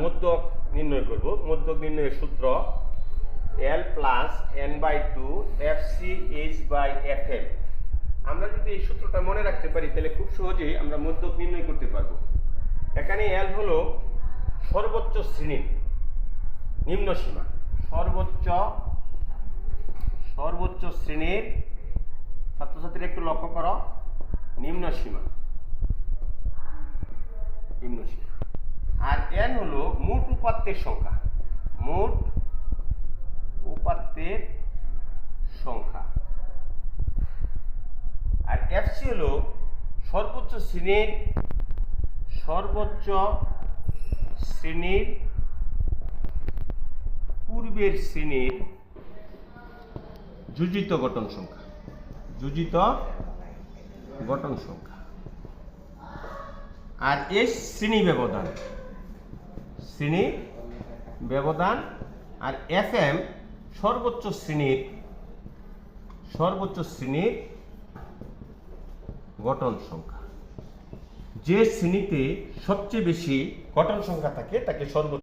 মধ্যক নির্ণয় করব। মধ্যক নির্ণয়ের সূত্র L plus N by two F C H by F L আমরা যদি এই সূত্রটা মনে রাখতে পারি, তাহলে খুব সহজেই আমরা মধ্যক নির্ণয় করতে পারব। এখানে এল হলো সর্বোচ্চ শ্রেণির নিম্ন সীমা। সর্বোচ্চ সর্বোচ্চ শ্রেণির ছাত্রছাত্রীরা একটু লক্ষ্য করো, নিম্ন সীমা নিম্ন সীমা আর এন হলো মোট উপাত্তের সংখ্যা। মোট উপাত্তের সংখ্যা। আর এফসি হলো সর্বোচ্চ শ্রেণির সর্বোচ্চ শ্রেণির পূর্বের শ্রেণির যোজিত গঠন সংখ্যা। যোজিত গঠন সংখ্যা। আর এই শ্রেণি ব্যবধান। শ্রেণি ব্যবধান আর এফ এম সর্বোচ্চ শ্রেণির সর্বোচ্চ শ্রেণির গঠন সংখ্যা। যে শ্রেণীতে সবচেয়ে বেশি গঠন সংখ্যা থাকে, তাকে সর্বোচ্চ